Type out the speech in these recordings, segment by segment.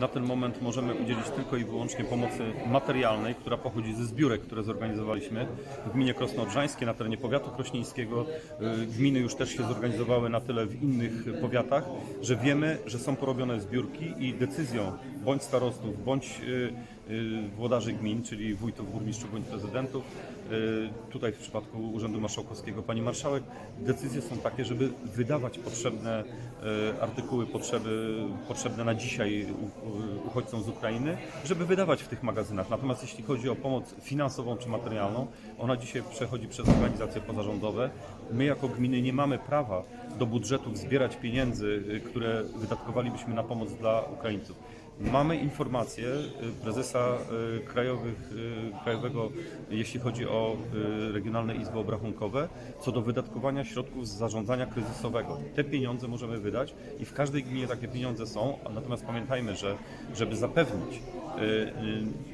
Na ten moment możemy udzielić tylko i wyłącznie pomocy materialnej, która pochodzi ze zbiórek, które zorganizowaliśmy w gminie Krosno-Odrzańskie, na terenie powiatu krośnieńskiego. Y, Gminy już też się zorganizowały na tyle w innych powiatach, że wiemy, że są porobione zbiórki i decyzją bądź starostów, bądź y, włodarzy gmin, czyli wójtów, burmistrzów, bądź prezydentów, y, tutaj w przypadku Urzędu Marszałkowskiego pani marszałek, decyzje są takie, żeby wydawać potrzebne y, artykuły, potrzeby, potrzebne na dzisiaj uchodźcom z Ukrainy, żeby wydawać w tych magazynach. Natomiast jeśli chodzi o pomoc finansową czy materialną, ona dzisiaj przechodzi przez organizacje pozarządowe. My jako gminy nie mamy prawa do budżetów zbierać pieniędzy, y, które wydatkowalibyśmy na pomoc dla Ukraińców. Mamy informację y, prezesa y, krajowych, krajowego, jeśli chodzi o regionalne izby obrachunkowe, co do wydatkowania środków z zarządzania kryzysowego. Te pieniądze możemy wydać i w każdej gminie takie pieniądze są, natomiast pamiętajmy, że żeby zapewnić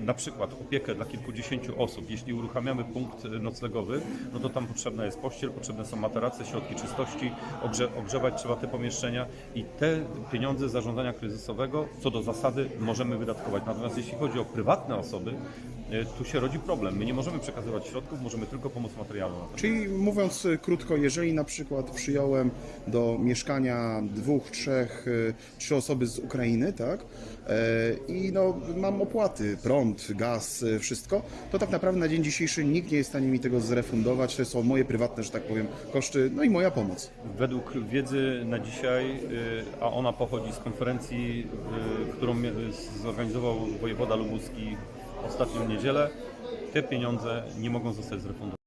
na przykład opiekę dla kilkudziesięciu osób, jeśli uruchamiamy punkt noclegowy, no to tam potrzebna jest pościel, potrzebne są materace, środki czystości, ogrze, ogrzewać trzeba te pomieszczenia i te pieniądze zarządzania kryzysowego co do zasady możemy wydatkować. Natomiast jeśli chodzi o prywatne osoby, y, tu się rodzi problem. My nie możemy przekazywać środków, możemy tylko pomoc materialną. Czyli mówiąc y, krótko, jeżeli na przykład przyjąłem do mieszkania dwóch, trzech, y, trzy osoby z Ukrainy, tak? E, I no, mam opłaty, prąd, gaz, wszystko, to tak naprawdę na dzień dzisiejszy nikt nie jest w stanie mi tego zrefundować. To są moje prywatne, że tak powiem, koszty, no i moja pomoc. Według wiedzy na dzisiaj, y, a ona pochodzi z konferencji, y, którą zorganizował wojewoda lubuski w ostatnią niedzielę, te pieniądze nie mogą zostać zrefundowane.